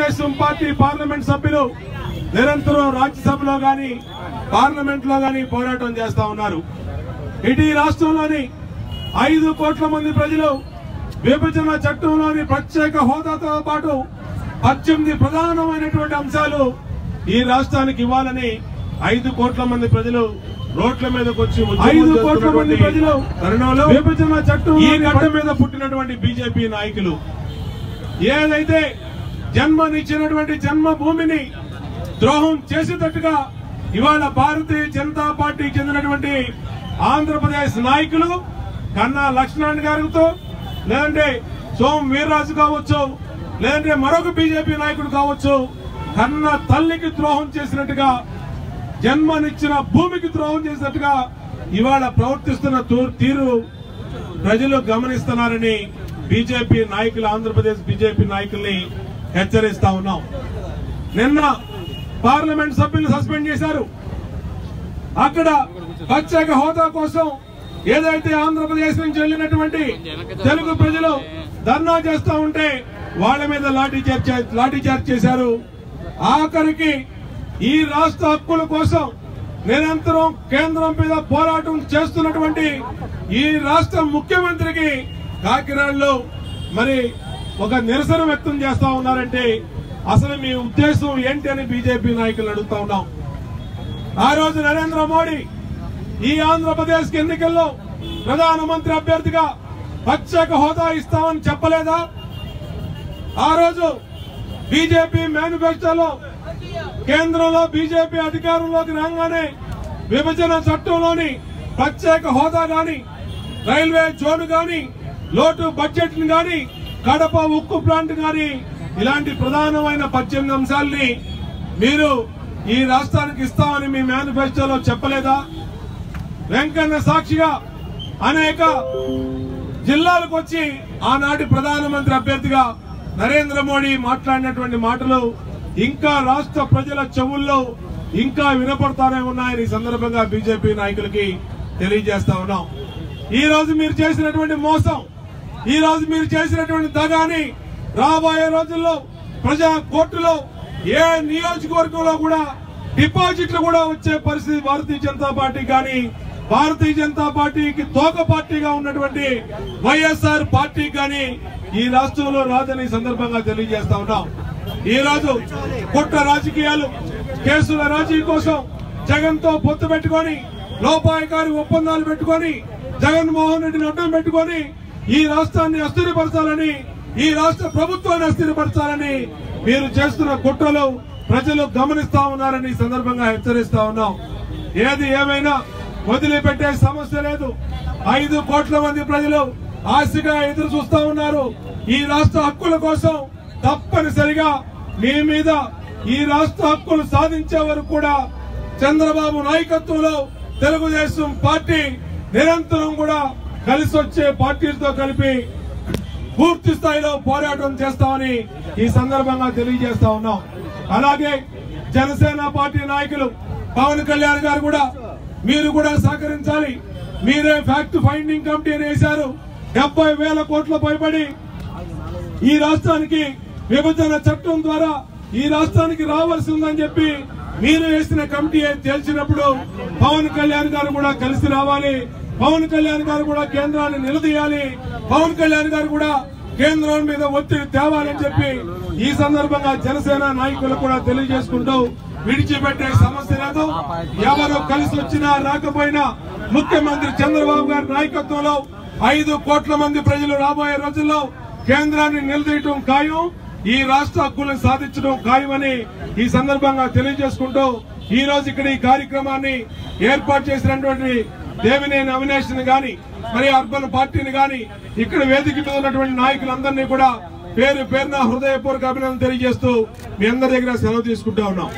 Telugu Desam party parliament సభ్యులు నిరంతరం రాజ్యసభలో గాని పార్లమెంట్లో గాని పోరాటం చేస్తా ఉన్నారు. ఇటు రాష్ట్రంలోని ఐదు కోట్ల మంది ప్రజలు విభజన చట్టంలోని ప్రత్యేక హోదాతో పాటు పద్దెనిమిది ప్రధానమైనటువంటి అంశాలు ఈ రాష్ట్రానికి ఇవ్వాలని ఐదు కోట్ల మంది ప్రజలు రోడ్ల మీదకి వచ్చి ఐదు కోట్ల మంది ప్రజలు తరుణంలో విభజన చట్టం ఈ గడ్డ మీద పుట్టినటువంటి బీజేపీ నాయకులు. ఏదైతే జన్మనిచ్చినటువంటి జన్మభూమిని ద్రోహం చేసేటట్టుగా ఇవాళ భారతీయ జనతా పార్టీకి చెందినటువంటి ఆంధ్రప్రదేశ్ నాయకులు కన్నా లక్ష్మణ్ గారితో లేదంటే సోమ్ వీర్రాజు కావచ్చు లేదంటే మరొక బీజేపీ నాయకుడు కావచ్చు కన్న తల్లికి ద్రోహం చేసినట్టుగా జన్మనిచ్చిన భూమికి ద్రోహం చేసినట్టుగా ఇవాళ ప్రవర్తిస్తున్న తీరు ప్రజలు గమనిస్తున్నారని బీజేపీ నాయకులు ఆంధ్రప్రదేశ్ బీజేపీ నాయకుల్ని హెచ్చరిస్తా ఉన్నాం. నిన్న పార్లమెంట్ సభ్యులు సస్పెండ్ చేశారు. అక్కడ ప్రత్యేక హోదా కోసం ఏదైతే ఆంధ్రప్రదేశ్ నుంచి వెళ్ళినటువంటి తెలుగు ప్రజలు ధర్నా చేస్తా ఉంటే వాళ్ళ మీద లాఠీ చార్జ్ లాఠీ చార్జ్ చేశారు. ఆఖరికి ఈ రాష్ట్ర హక్కుల కోసం నిరంతరం కేంద్రం మీద పోరాటం చేస్తున్నటువంటి ఈ రాష్ట్ర ముఖ్యమంత్రికి కాకినాడలో మరి ఒక నిరసన వ్యక్తం చేస్తా ఉన్నారంటే అసలు మీ ఉద్దేశం ఏంటి అని బీజేపీ నాయకులు అడుగుతా ఉన్నాం. ఆ రోజు నరేంద్ర మోడీ ఈ ఆంధ్రప్రదేశ్ ఎన్నికల్లో ప్రధానమంత్రి అభ్యర్థిగా ప్రత్యేక హోదా ఇస్తామని చెప్పలేదా? ఆ రోజు బీజేపీ మేనిఫెస్టోలో కేంద్రంలో బీజేపీ అధికారంలోకి రాగానే విభజన చట్టంలోని ప్రత్యేక హోదా గాని రైల్వే జోన్ గాని లోటు బడ్జెట్ గాని కడప ఉక్కు ప్లాంట్ గాని ఇలాంటి ప్రధానమైన పద్దెనిమిది అంశాలని మీరు ఈ రాష్ట్రానికి ఇస్తామని మీ మేనిఫెస్టోలో చెప్పలేదా? వెంకన్న సాక్షిగా అనేక జిల్లాలకు వచ్చి ఆనాటి ప్రధానమంత్రి అభ్యర్థిగా నరేంద్ర మోడీ మాట్లాడినటువంటి మాటలు ఇంకా రాష్ట్ర ప్రజల చెవుల్లో ఇంకా వినపడతానే ఉన్నాయని సందర్భంగా బీజేపీ నాయకులకి తెలియజేస్తా ఉన్నాం. ఈ రోజు మీరు చేసినటువంటి మోసం ఈ రోజు మీరు చేసినటువంటి దగాని రాబోయే రోజుల్లో ప్రజా కోర్టులో ఏ నియోజకవర్గంలో కూడా డిపాజిట్లు కూడా వచ్చే పరిస్థితి భారతీయ జనతా పార్టీ కానీ భారతీయ జనతా పార్టీకి తోక పార్టీగా ఉన్నటువంటి వైఎస్ఆర్ పార్టీ కానీ ఈ రాష్ట్రంలో రాదని సందర్భంగా తెలియజేస్తా ఉన్నాం. ఈ రోజు కుట్ర రాజకీయాలు కేసుల రాజీ కోసం జగన్తో పొత్తు పెట్టుకొని లోపాయకారి ఒప్పందాలు పెట్టుకొని జగన్మోహన్ రెడ్డిని అడ్డం పెట్టుకొని ఈ రాష్ట్రాన్ని అస్థిరపరచాలని ఈ రాష్ట్ర ప్రభుత్వాన్ని అస్థిరపరచాలని మీరు చేస్తున్న కుట్రలు ప్రజలు గమనిస్తా ఉన్నారని సందర్భంగా హెచ్చరిస్తా ఉన్నాం. ఏది ఏమైనా వదిలిపెట్టే సమస్య లేదు. ఐదు కోట్ల మంది ప్రజలు ఆశగా ఎదురు చూస్తా ఉన్నారు. ఈ రాష్ట్ర హక్కుల కోసం తప్పనిసరిగా మీ మీద ఈ రాష్ట్ర హక్కులు సాధించే వరకు కూడా చంద్రబాబు నాయకత్వంలో తెలుగుదేశం పార్టీ నిరంతరం కూడా కలిసి వచ్చే పార్టీలతో కలిపి పూర్తి స్థాయిలో పోరాటం చేస్తామని ఈ సందర్భంగా తెలియజేస్తా ఉన్నాం. అలాగే జనసేన పార్టీ నాయకులు పవన్ కళ్యాణ్ గారు కూడా మీరు కూడా సహకరించాలి. మీరే ఫ్యాక్ట్ ఫైండింగ్ కమిటీ వేశారు. డెబ్బై వేల కోట్ల పైబడి ఈ రాష్ట్రానికి విభజన చట్టం ద్వారా ఈ రాష్ట్రానికి రావాల్సి ఉందని చెప్పి మీరు వేసిన కమిటీ తేల్చినప్పుడు పవన్ కళ్యాణ్ గారు కూడా కలిసి రావాలి. పవన్ కళ్యాణ్ గారు కూడా కేంద్రాన్ని నిలదీయాలి. పవన్ కళ్యాణ్ గారు కూడా కేంద్రం మీద ఒత్తిడి తేవాలని చెప్పి ఈ సందర్భంగా జనసేన నాయకులు కూడా తెలియజేసుకుంటూ విడిచిపెట్టే సమస్య లేదు. ఎవరు కలిసి వచ్చినా రాకపోయినా ముఖ్యమంత్రి చంద్రబాబు గారి నాయకత్వంలో ఐదు కోట్ల మంది ప్రజలు రాబోయే రోజుల్లో కేంద్రాన్ని నిలదీయటం ఖాయం. ఈ రాష్ట్ర హక్కులను సాధించడం ఖాయమని ఈ సందర్భంగా తెలియజేసుకుంటూ ఈ రోజు ఇక్కడ ఈ కార్యక్రమాన్ని ఏర్పాటు చేసినటువంటి దేవినేని అవినేష్ని గాని మరి అర్బన్ పార్టీని గాని ఇక్కడ వేదిక మీద ఉన్నటువంటి నాయకులందరినీ కూడా పేరు పేరున హృదయపూర్వక అభినందన తెలియజేస్తూ మీ అందరి దగ్గర సెలవు తీసుకుంటా ఉన్నాం.